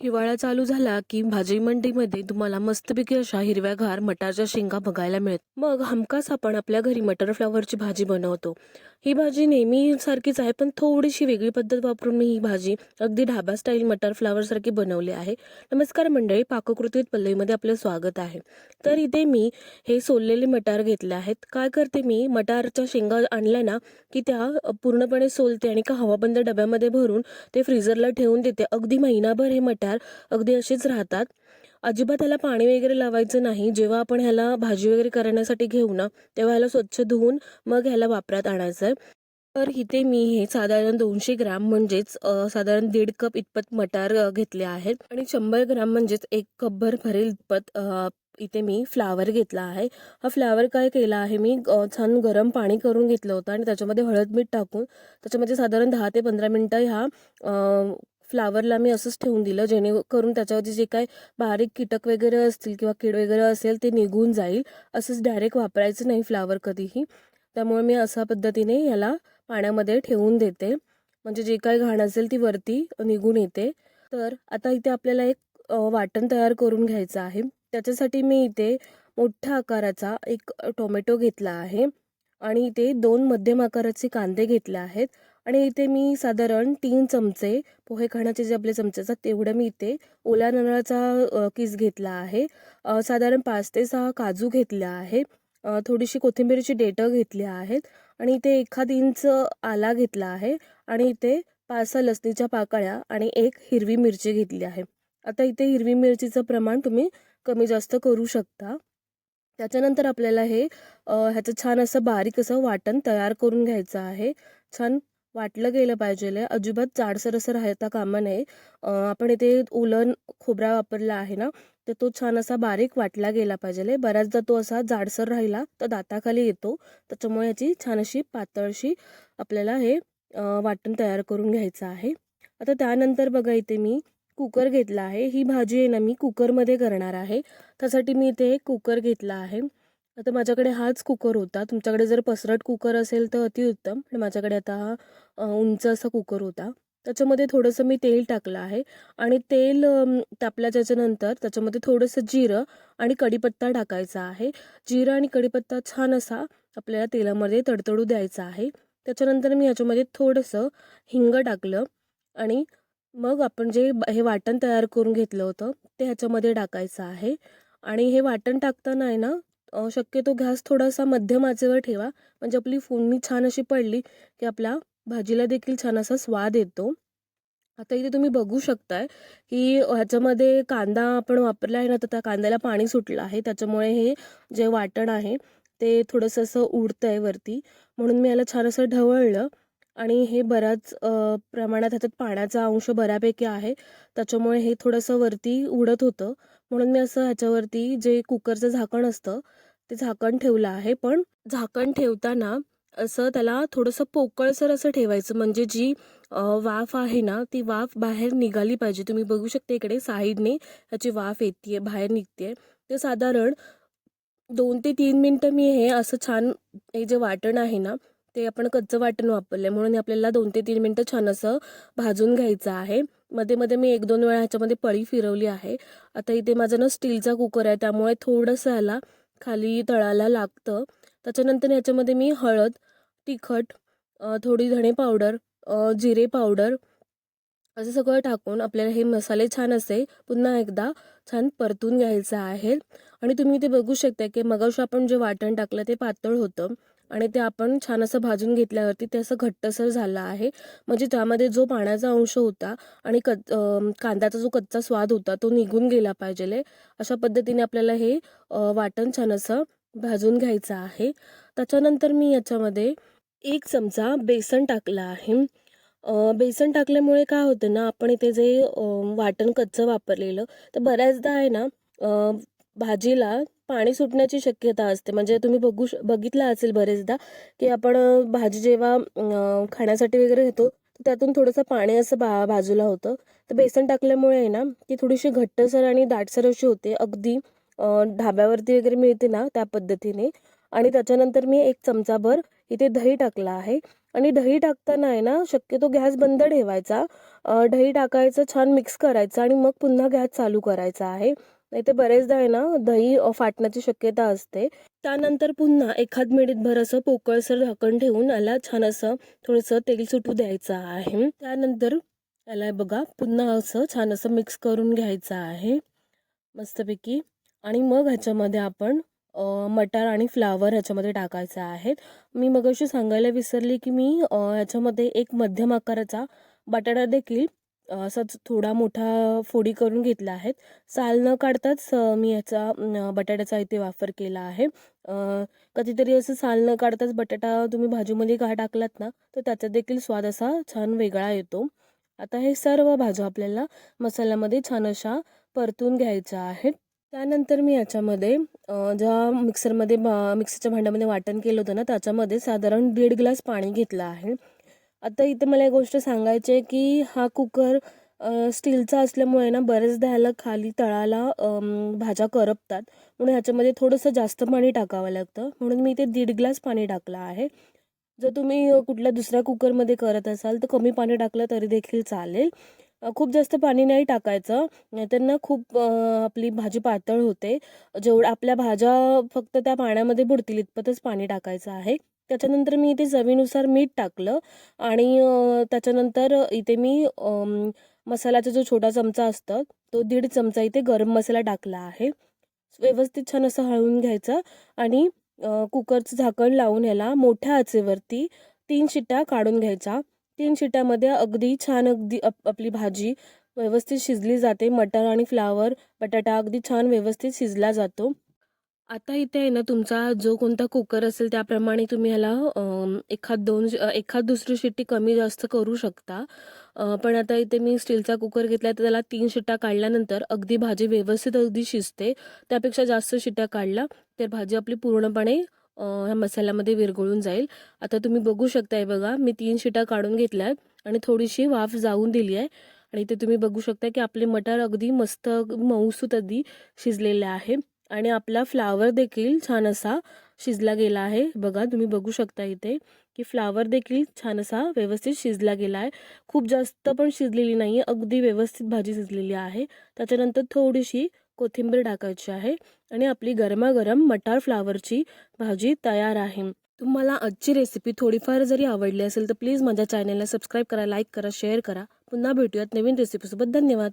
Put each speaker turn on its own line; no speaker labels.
हिवाळा चालू झाला की भाजी मंडीमध्ये तुम्हाला मस्तपैकी अशा हिरव्यागार मटारच्या शेंगा बघायला मिळत. मग हमखास आपण आपल्या घरी मटर फ्लावरची भाजी बनवतो. ही भाजी नेहमी सारखीच आहे पण थोडीशी वेगळी पद्धत वापरून मी ही भाजी अगदी ढाबा स्टाईल मटर फ्लावर सारखी बनवली आहे. नमस्कार मंडळी पाककृतीत पल्लवीमध्ये आपलं स्वागत आहे. तर इथे मी हे सोललेले मटार घेतले आहेत. काय करते मी? मटारच्या शेंगा आणल्या ना की त्या पूर्णपणे सोलते आणि का हवाबंद डब्यामध्ये भरून ते फ्रीजरला ठेवून देते. अगदी महिनाभर हे मटार अगदी असेच राहतात. अजिबात ह्याला पाणी वगैरे लावायचं नाही. जेव्हा आपण ह्याला भाजी वगैरे करण्यासाठी घेऊ ना तेव्हा ह्याला स्वच्छ धुवून मग ह्याला वापरात आणायचं आहे. तर इथे मी हे साधारण दोनशे ग्राम म्हणजेच साधारण दीड कप इतपत मटार घेतले आहेत. आणि शंभर ग्राम म्हणजेच एक कपभर भरेल इतपत इथे मी फ्लावर घेतला आहे. हा फ्लावर काय केला आहे मी छान गरम पाणी करून घेतलं होतं आणि त्याच्यामध्ये हळद मीठ टाकून त्याच्यामध्ये साधारण दहा ते पंधरा मिनटं ह्या फ्लावरला मी असंच ठेवून दिलं जेणेकरून त्याच्यावरती जे काय बारीक कीटक वगैरे असतील किंवा कीड वगैरे असेल ते निघून जाईल. असंच डायरेक्ट वापरायचं नाही फ्लावर कधीही. त्यामुळे मी अशा पद्धतीने याला पाण्यामध्ये ठेवून देते. म्हणजे जे काही घाण असेल ती वरती निघून येते. तर आता इथे आपल्याला एक वाटण तयार करून घ्यायचं आहे. त्याच्यासाठी मी इथे मोठ्या आकाराचा एक टोमॅटो घेतला आहे. आणि इथे दोन मध्यम आकाराचे कांदे घेतले आहेत. आणि इथे मी साधारण तीन चमचे पोहे खाण्याचे जे आपले चमचे असतात तेवढं मी इथे ओल्या नारळाचा किस घेतला आहे. साधारण पाच ते सहा काजू घेतल्या आहे. थोडीशी कोथिंबीरची डेटं घेतली आहेत. आणि इथे एखाद इंच आला घेतला आहे. आणि इथे पाच सहा लसणीच्या पाकळ्या आणि एक हिरवी मिरची घेतली आहे. आता इथे हिरवी मिरचीचं प्रमाण तुम्ही कमी जास्त करू शकता. त्याच्यानंतर आपल्याला हे ह्याचं छान असं बारीक असं वाटण तयार करून घ्यायचं आहे. छान वाटलं गेलं पाहिजे अजिबात जाडसर असं राहता कामा नये. आपण इथे ओलन खोबरा वापरला आहे ना तर तो छान असा बारीक वाटला गेला पाहिजे बऱ्याचदा तो असा जाडसर राहिला तर दाताखाली येतो. त्याच्यामुळे याची छान अशी पातळशी आपल्याला हे वाटण तयार करून घ्यायचं आहे. आता त्यानंतर बघा इथे मी कुकर घेतला आहे. ही भाजी आहे ना मी कुकरमध्ये करणार आहे. त्यासाठी मी इथे एक कुकर घेतला आहे. आता माझ्याकडे हाच कुकर होता. तुमच्याकडे जर पसरट कुकर असेल तर अतिउत्तम पण माझ्याकडे आता हा उंच असा कुकर होता. त्याच्यामध्ये थोडंसं मी तेल टाकलं आहे. आणि तेल तापल्या त्याच्यानंतर त्याच्यामध्ये थोडंसं जिरं आणि कढीपत्ता टाकायचा आहे. जिरं आणि कढीपत्ता छान असा आपल्याला तेलामध्ये तडतडू द्यायचा आहे. त्याच्यानंतर मी ह्याच्यामध्ये थोडंसं हिंग टाकलं. आणि मग आपण जे हे वाटण तयार करून घेतलं होतं ते ह्याच्यामध्ये टाकायचं आहे. आणि हे वाटण टाकताना आहे ना शक्यतो गॅस थोडासा मध्यम आचेवर ठेवा. म्हणजे आपली फोडणी छान अशी पडली की आपल्या भाजीला देखील छान असा स्वाद येतो. आता इथे तुम्ही बघू शकताय की ह्याच्यामध्ये कांदा आपण वापरला आहे ना तर त्या कांद्याला पाणी सुटलं आहे. त्याच्यामुळे हे जे वाटण आहे ते थोडंसं असं उडतं आहे वरती. म्हणून मी याला छान असं ढवळलं आणि हे बऱ्याच प्रमाणात ह्याच्यात पाण्याचा अंश बऱ्यापैकी आहे. त्याच्यामुळे हे थोडंसं वरती उडत होतं. म्हणून मी असं ह्याच्यावरती जे कुकरचं झाकण असतं ते झाकण ठेवलं आहे. पण झाकण ठेवताना असं त्याला थोडंसं पोकळसर असं ठेवायचं. म्हणजे जी वाफ आहे ना ती वाफ बाहेर निघाली पाहिजे. तुम्ही बघू शकता इकडे साईडने ह्याची वाफ येते बाहेर निघते ते साधारण दोन ते तीन मिनटं मी हे असं छान हे जे वाटण आहे ना ते आपण कच्चं वाटण वापरलं आहे म्हणून आपल्याला दोन ते तीन मिनटं छान असं भाजून घ्यायचं आहे. मध्ये मध्ये मी एक दोन वेळा ह्याच्यामध्ये पळी फिरवली आहे. आता इथे माझा ना स्टीलचा कुकर आहे त्यामुळे थोडंसं ह्याला खाली तळाला लागतं. त्याच्यानंतर ह्याच्यामध्ये मी हळद तिखट थोडी धणे पावडर जिरे पावडर असं सगळं टाकून आपल्याला हे मसाले छान असे पुन्हा एकदा छान परतून घ्यायचं आहे आणि तुम्ही ते बघू शकता की मगाशी आपण जे वाटण टाकलं ते पातळ होतं. आणि ते आपण छान असं भाजून घेतल्यावरती ते असं घट्टसर झालं आहे. म्हणजे त्यामध्ये जो पाण्याचा अंश होता आणि क कांद्याचा जो कच्चा स्वाद होता तो निघून गेला पाहिजे अशा पद्धतीने आपल्याला हे वाटण छान असं भाजून घ्यायचं आहे. त्याच्यानंतर मी याच्यामध्ये एक चमचा बेसन टाकलं आहे. बेसन टाकल्यामुळे काय होतं ना आपण इथे जे वाटण कच्चं वापरलेलं तर बऱ्याचदा आहे ना भाजीला पाणी सुटण्याची शक्यता असते. म्हणजे तुम्ही बघू श बघितलं असेल बरेचदा की आपण भाजी जेव्हा खाण्यासाठी वगैरे घेतो त्यातून थोडंसं पाणी असं बा बाजूला होतं. तर बेसन टाकल्यामुळे आहे ना ती थोडीशी घट्टसर आणि दाटसर अशी होते. अगदी ढाब्यावरती वगैरे मिळते ना त्या पद्धतीने. आणि त्याच्यानंतर मी एक चमचाभर इथे दही टाकला आहे. आणि दही टाकताना आहे ना शक्यतो गॅस बंद ठेवायचा. दही टाकायचं छान मिक्स करायचं आणि मग पुन्हा गॅस चालू करायचा आहे. नाही तर बरेचदा आहे ना दही फाटण्याची शक्यता असते. त्यानंतर पुन्हा एखाद मिनिटभर असं पोकळसर झाकण ठेवून याला छान असं थोडंसं तेल सुटू द्यायचं आहे. त्यानंतर याला बघा पुन्हा असं छान असं मिक्स करून घ्यायचं आहे. मस्तपैकी. आणि मग ह्याच्यामध्ये आपण मटार आणि फ्लावर ह्याच्यामध्ये टाकायचं आहे. मी मग अशी सांगायला विसरली की मी ह्याच्यामध्ये एक मध्यम आकाराचा बटाटा देखील असाच थोडा मोठा फोडी करून घेतला आहे साल न काढताच मी याचा बटाट्याचा इथे वापर केला आहे. कधीतरी असं साल न काढताच बटाटा तुम्ही भाजीमध्ये का टाकलात ना तर त्याचा देखील स्वाद असा छान वेगळा येतो. आता हे सर्व भाज्या आपल्याला मसाल्यामध्ये छान अशा परतून घ्यायच्या आहेत. त्यानंतर मी याच्यामध्ये ज्या मिक्सरमध्ये बा मिक्सरच्या भांड्यामध्ये वाटण केलं होतं ना त्याच्यामध्ये साधारण दीड ग्लास पाणी घेतलं आहे. आता इथे मला एक गोष्ट सांगायची आहे की हा कुकर स्टीलचा असल्यामुळे ना बरेचदा ह्याला खाली तळाला भाज्या करपतात. म्हणून ह्याच्यामध्ये थोडंसं जास्त पाणी टाकावं लागतं. म्हणून मी इथे दीड ग्लास पाणी टाकलं आहे. जर तुम्ही कुठल्या दुसऱ्या कुकरमध्ये करत असाल तर कमी पाणी टाकलं तरी देखील चालेल. खूप जास्त पाणी नाही टाकायचं. नाहीतर ना खूप आपली भाजी पातळ होते. जेवढं आपल्या भाज्या फक्त त्या पाण्यामध्ये बुडतील इतपतच पाणी टाकायचं आहे. त्याच्यानंतर मी इथे चवीनुसार मीठ टाकलं आणि त्याच्यानंतर इथे मी मसाल्याचा जो छोटा चमचा असतो तो दीड चमचा इथे गरम मसाला टाकला आहे. व्यवस्थित छान असं हळवून घ्यायचं आणि कुकरचं झाकण लावून ह्याला मोठ्या आचेवरती तीन शिट्ट्या काढून घ्यायच्या. तीन शिट्ट्यामध्ये अगदी छान अगदी अप आपली भाजी व्यवस्थित शिजली जाते. मटर आणि फ्लावर बटाटा अगदी छान व्यवस्थित शिजला जातो. आता इथे आहे ना तुमचा जो कोणता कुकर असेल त्याप्रमाणे तुम्ही ह्याला अम, एखाद दोन अ, एखाद दुसरी शिट्टी कमी जास्त करू शकता. अ, पण आता इथे मी स्टीलचा कुकर घेतला तर त्याला तीन शिट्ट्या काढल्यानंतर अगदी भाजी व्यवस्थित अगदी शिजते. त्यापेक्षा जास्त शिट्ट्या काढल्या तर भाजी आपली पूर्णपणे अ, ह्या मसाल्यामध्ये विरघळून जाईल. आता तुम्ही बघू शकताय बघा मी तीन शिट्ट्या काढून घेतल्या आहेत आणि थोडीशी वाफ जाऊन दिली आहे. आणि इथे तुम्ही बघू शकता की आपले मटार अगदी मस्त मऊसूत अगदी शिजलेले आहे. आणि आपला फ्लावर देखील छान असा शिजला गेला आहे. बघा तुम्ही बघू शकता इथे की फ्लावर देखील छान असा व्यवस्थित शिजला गेला आहे. खूप जास्त पण शिजलेली नाही आहे अगदी व्यवस्थित भाजी शिजलेली आहे. त्याच्यानंतर थोडीशी कोथिंबीर टाकायची आहे आणि आपली गरमागरम मटार फ्लावरची भाजी तयार आहे. तुम्हाला आजची रेसिपी थोडीफार जरी आवडली असेल तर प्लीज माझ्या चॅनलला सबस्क्राईब करा लाईक करा शेअर करा. पुन्हा भेटूयात नवीन रेसिपीसोबत धन्यवाद!